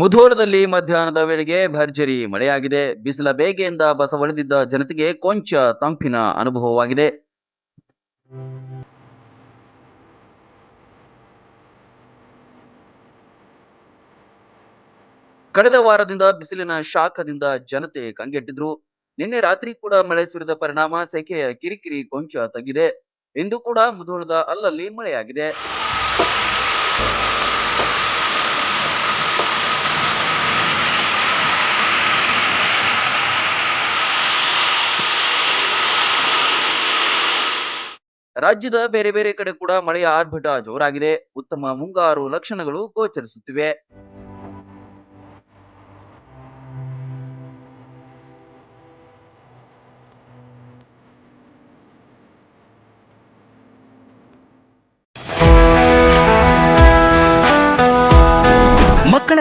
ಮುಧೋಳದಲ್ಲಿ ಮಧ್ಯಾಹ್ನದ ವೇಳೆಗೆ ಭರ್ಜರಿ ಮಳೆಯಾಗಿದೆ. ಬಿಸಿಲ ಬೇಗೆಯಿಂದ ಬಸವಳಿದಿದ್ದ ಜನತೆಗೆ ಕೊಂಚ ತಂಪಿನ ಅನುಭವವಾಗಿದೆ. ಕಳೆದ ವಾರದಿಂದ ಬಿಸಿಲಿನ ಶಾಖದಿಂದ ಜನತೆ ಕಂಗೆಟ್ಟಿದ್ರು. ನಿನ್ನೆ ರಾತ್ರಿ ಕೂಡ ಮಳೆ ಸುರಿದ ಪರಿಣಾಮ ಸೆಕೆಯ ಕಿರಿಕಿರಿ ಕೊಂಚ ತಗ್ಗಿದೆ. ಇಂದು ಕೂಡ ಮುಧೋಳದ ಅಲ್ಲಲ್ಲಿ ಮಳೆಯಾಗಿದೆ. ರಾಜ್ಯದ ಬೇರೆ ಬೇರೆ ಕಡೆ ಕೂಡ ಮಳೆಯ ಆರ್ಭಟ ಜೋರಾಗಿದೆ. ಉತ್ತಮ ಮುಂಗಾರು ಲಕ್ಷಣಗಳು ಗೋಚರಿಸುತ್ತಿವೆ.